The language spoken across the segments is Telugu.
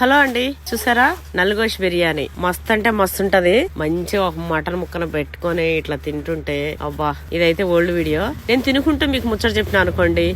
హలో అండి చూసారా? నల్గోష్ బిర్యానీ. మస్తు అంటే మస్తు ఉంటది. మంచిగా ఒక మటన్ ముక్కను పెట్టుకొని ఇట్లా తింటుంటే అబ్బా ఇదైతే ఓల్డ్ వీడియో. నేను తినుకుంటూ మీకు ముచ్చట చెప్పిన అనుకోండి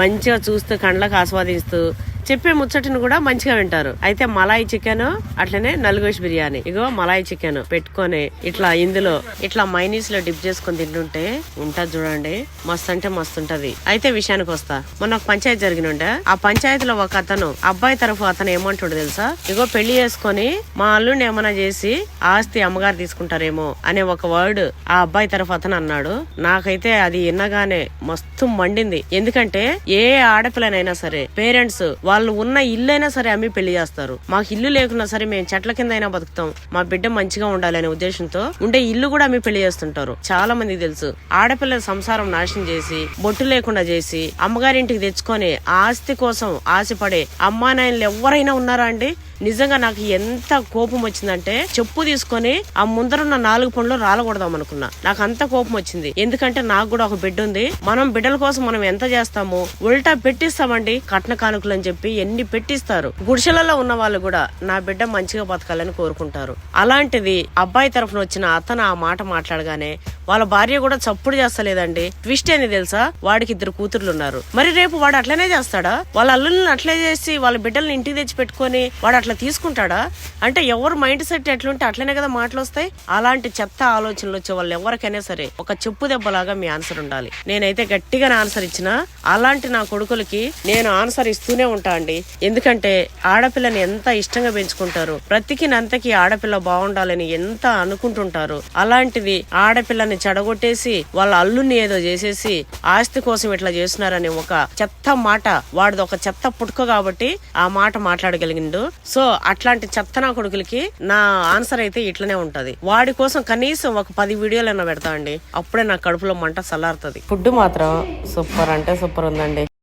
మంచిగా చూస్తూ కండ్లకు ఆస్వాదిస్తూ చెప్పే ముచ్చటను కూడా మంచిగా వింటారు. అయితే మలాయి చికెన్ అట్లనే నలుగోష్ బిర్యానీ. ఇగో మలాయి చికెన్ పెట్టుకొని ఇట్లా ఇందులో ఇట్లా మైనీస్లో డిప్ చేసుకొని తింటుంటే ఉంటది చూడండి మస్తు అంటే మస్తు ఉంటది. అయితే విషయానికి వస్తా. మొన్న ఒక పంచాయతీ జరిగినుండే. ఆ పంచాయతీలో ఒక అతను అబ్బాయి తరఫు అతను ఏమంటాడు తెలుసా? ఇగో పెళ్ళి చేసుకొని మా అల్లుని ఏమైనా చేసి ఆస్తి అమ్మగారు తీసుకుంటారేమో అనే ఒక వర్డ్ ఆ అబ్బాయి తరఫు అతను అన్నాడు. నాకైతే అది విన్నగానే మస్తు మండింది. ఎందుకంటే ఏ ఆడపిల్లనైనా సరే పేరెంట్స్ వాళ్ళు వాళ్ళు ఉన్న ఇల్లైనా సరే అమ్మి పెళ్ళి చేస్తారు. మాకు ఇల్లు లేకున్నా సరే మేము చెట్ల కింద అయినా బతుకుతాం. మా బిడ్డ మంచిగా ఉండాలనే ఉద్దేశంతో ఉండే ఇల్లు కూడా అమ్మి పెళ్ళి చేస్తుంటారు. చాలా మందికి తెలుసు. ఆడపిల్లల సంసారం నాశనం చేసి బొట్టు లేకుండా చేసి అమ్మగారింటికి తెచ్చుకొని ఆస్తి కోసం ఆశపడే అమ్మా నాయనలు ఎవరైనా ఉన్నారా అండి? నిజంగా నాకు ఎంత కోపం వచ్చిందంటే చెప్పు తీసుకొని ఆ ముందరున్న నాలుగు పనులు రాలకూడదాం అనుకున్నా. నాకు అంత కోపం వచ్చింది. ఎందుకంటే నాకు కూడా ఒక బిడ్డ ఉంది. మనం బిడ్డల కోసం మనం ఎంత చేస్తామో ఉల్టా పెట్టిస్తామండి కట్న కానుకలు అని చెప్పి. ఎన్ని పెట్టిస్తారు? గుడిసెలలో ఉన్న వాళ్ళు కూడా నా బిడ్డ మంచిగా బతకాలని కోరుకుంటారు. అలాంటిది అబ్బాయి తరఫున వచ్చిన అతను ఆ మాట మాట్లాడగానే వాళ్ళ భార్య కూడా చప్పుడు చేస్తలేదండి. ట్విస్ట్ ఏంది తెలుసా? వాడికి ఇద్దరు కూతుర్లు ఉన్నారు మరి రేపు వాడు అట్లనే చేస్తాడా? వాళ్ళ అల్లుల్ని అట్లే చేసి వాళ్ళ బిడ్డల్ని ఇంటికి తెచ్చి పెట్టుకొని వాడు అట్లా తీసుకుంటాడా? అంటే ఎవరు మైండ్ సెట్ ఎట్లుంటే అట్లనే కదా మాటలు వస్తాయి. అలాంటి చెత్త ఆలోచనలు వచ్చే వాళ్ళు ఎవరికైనా సరే ఒక చెప్పు దెబ్బలాగా మీ ఆన్సర్ ఉండాలి. నేనైతే గట్టిగా ఆన్సర్ ఇచ్చిన అలాంటి నా కొడుకులకి నేను ఆన్సర్ ఇస్తూనే ఉంటాను అండి. ఎందుకంటే ఆడపిల్లని ఎంత ఇష్టంగా పెంచుకుంటారు? బ్రతికినంతకి ఆడపిల్ల బాగుండాలని ఎంత అనుకుంటుంటారు? అలాంటిది ఆడపిల్లని చెడగొట్టేసి వాళ్ళ అల్లుని ఏదో చేసేసి ఆస్తి కోసం ఇట్లా చేస్తున్నారని ఒక చెత్త మాట వాడిది ఒక చెత్త పుట్టుక కాబట్టి ఆ మాట మాట్లాడగలిగిండు. సో అట్లాంటి చెత్త నా కొడుకులకి నా ఆన్సర్ అయితే ఇట్లనే ఉంటది. వాడి కోసం కనీసం ఒక పది వీడియోలైనా పెడతా అండి. అప్పుడే నా కడుపులో మంట చల్లారుతుంది. ఫుడ్ మాత్రం సూపర్ అంటే సూపర్ ఉందండి.